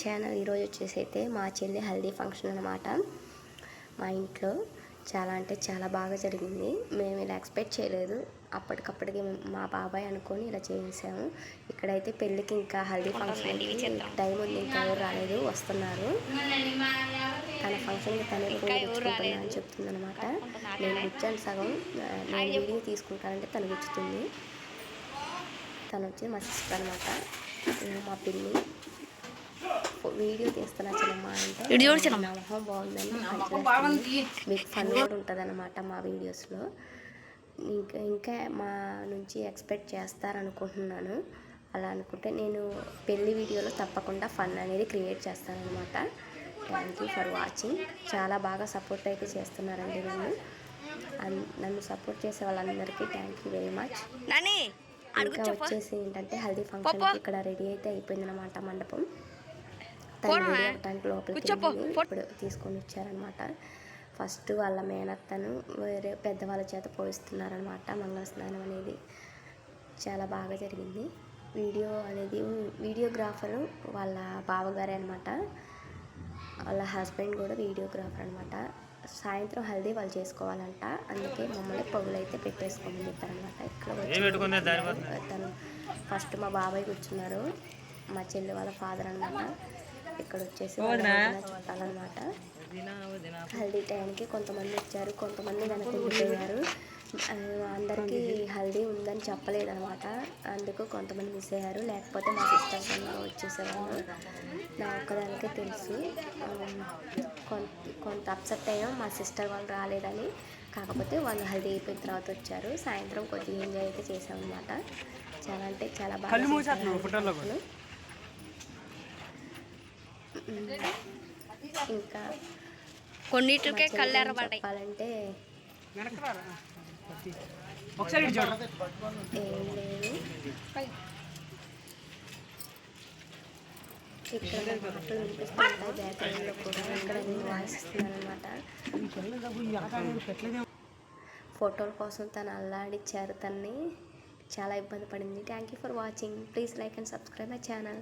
Channel. ఈరోజు వచ్చేసి అయితే మా చెల్లి హల్దీ ఫంక్షన్ అనమాట మా ఇంట్లో చాలా అంటే చాలా బాగా జరిగింది. మేము ఇలా ఎక్స్పెక్ట్ చేయలేదు. అప్పటికప్పటికి మా బాబాయ్ అనుకొని ఇలా చేసాము ఇక్కడైతే పెళ్ళికి ఇంకా హల్దీ ఫంక్షన్ టైం ఉంది. ఇంకా ఎవరు రాలేదు వస్తున్నారు. తన ఫంక్షన్కి తనే అని చెప్తుంది అనమాట నేను కూర్చొని సగం. నేను వీడియో తీసుకుంటానంటే తను కూర్చుతుంది తను వచ్చి మా సిస్టర్ అనమాట మా పిల్లి వీడియో తీస్తున్నా చిన్నమ్మ అంటే. నా మొహం బాగుందని మీకు ఫన్ కూడా ఉంటుంది అనమాట మా వీడియోస్లో. ఇంకా ఇంకా మా నుంచి ఎక్స్పెక్ట్ చేస్తారనుకుంటున్నాను. అలా అనుకుంటే నేను పెళ్ళి వీడియోలో తప్పకుండా ఫన్ అనేది క్రియేట్ చేస్తానన్నమాట. థ్యాంక్ యూ ఫర్ వాచింగ్ చాలా బాగా సపోర్ట్ అయితే చేస్తున్నారండి నన్ను. అన్- నన్ను సపోర్ట్ చేసే వాళ్ళందరికీ thank you very much Nani! ఇంకా వచ్చేసి ఏంటంటే హల్దీ ఫంక్షన్ ఇక్కడ రెడీ అయితే అయిపోయింది అనమాట మండపం. తను పోనా? రెడీ అవ్వడానికి లోపలికి ఇప్పుడు తీసుకొని వచ్చారనమాట ఫస్ట్ వాళ్ళ మేనత్తను వేరే పెద్దవాళ్ళ చేత పోయిస్తున్నారనమాట మంగళ స్నానం అనేది. చాలా బాగా జరిగింది. వీడియో అనేది వీడియోగ్రాఫరు వాళ్ళ బావగారే అనమాట వాళ్ళ హస్బెండ్ కూడా వీడియోగ్రాఫర్ అనమాట సాయంత్రం హల్దీ వాళ్ళు చేసుకోవాలంట. అందుకే మమ్మల్ని పొగులు అయితే పెట్టేసుకోమని చెప్పారనమాట ఇక్కడ తను ఫస్ట్ మా బాబాయ్ కూర్చున్నారు. మా చెల్లి వాళ్ళ ఫాదర్ అనమాట ఇక్కడ వచ్చేసి చుట్టాలన్నమాట హల్దీ టైంకి కొంతమంది వచ్చారు కొంతమంది వెనక ఉండిపోయారు ఆ, అందరికీ హల్దీ ఉందని చెప్పలేదన్నమాట. అందుకు కొంతమంది మిస్ అయ్యారు. లేకపోతే మా సిస్టర్స్ అన్న వచ్చేసేవాళ్ళు. నా ఒక్కదానికే తెలుసు. కొంత కొంత అప్సెట్ అయ్యాం. మా సిస్టర్ వాళ్ళు రాలేదని. కాకపోతే వాళ్ళు హల్దీ అయిపోయిన తర్వాత వచ్చారు. సాయంత్రం కొద్దిగా ఎంజాయ్ అయితే చేసామన్నమాట చాలా అంటే చాలా బాగా. ఇంకా కొన్నిటికే మా కళ్ళు చెల్లి ఎర్రబడ్డాయి చెప్పాలంటే ఒకసారి ఏం లేదు. ఇక్కడ మాటలు వినిపిస్తుంటాయి. బ్యాక్గ్రౌండ్లో కూడా ఇక్కడ నేను వాయిస్ ఫోటోల కోసం తను అల్లాడిచ్చారు తన్ని. చాలా ఇబ్బంది పడింది. Thank you for watching please like and subscribe my channel